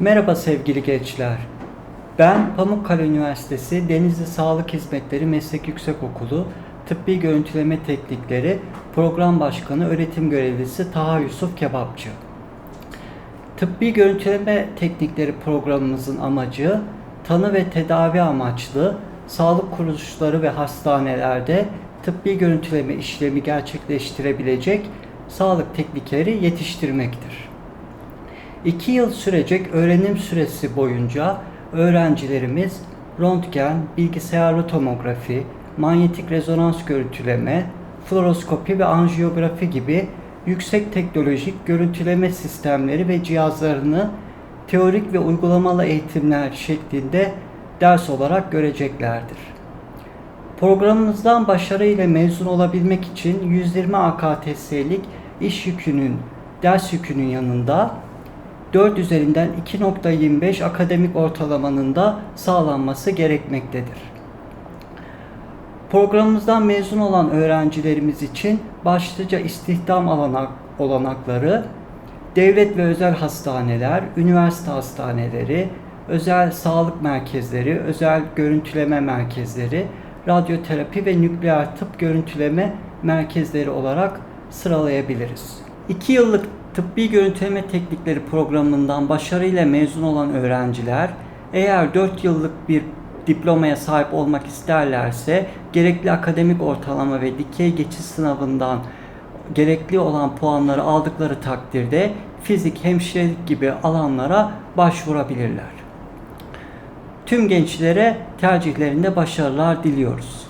Merhaba sevgili gençler. Ben Pamukkale Üniversitesi Denizli Sağlık Hizmetleri Meslek Yüksekokulu Tıbbi Görüntüleme Teknikleri Program Başkanı Öğretim Görevlisi Taha Yusuf Kebapçı. Tıbbi Görüntüleme Teknikleri programımızın amacı tanı ve tedavi amaçlı sağlık kuruluşları ve hastanelerde tıbbi görüntüleme işlemi gerçekleştirebilecek sağlık teknikleri yetiştirmektir. 2 yıl sürecek öğrenim süresi boyunca öğrencilerimiz röntgen, bilgisayarlı tomografi, manyetik rezonans görüntüleme, fluoroskopi ve anjiyografi gibi yüksek teknolojik görüntüleme sistemleri ve cihazlarını teorik ve uygulamalı eğitimler şeklinde ders olarak göreceklerdir. Programımızdan başarıyla mezun olabilmek için 120 AKTS'lik iş yükünün, ders yükünün yanında 4 üzerinden 2.25 akademik ortalamanın da sağlanması gerekmektedir. Programımızdan mezun olan öğrencilerimiz için başlıca istihdam alanak, olanakları devlet ve özel hastaneler, üniversite hastaneleri, özel sağlık merkezleri, özel görüntüleme merkezleri, radyoterapi ve nükleer tıp görüntüleme merkezleri olarak sıralayabiliriz. 2 yıllık tıbbi görüntüleme teknikleri programından başarıyla mezun olan öğrenciler eğer 4 yıllık bir diplomaya sahip olmak isterlerse gerekli akademik ortalama ve dikey geçiş sınavından gerekli olan puanları aldıkları takdirde fizik, hemşirelik gibi alanlara başvurabilirler. Tüm gençlere tercihlerinde başarılar diliyoruz.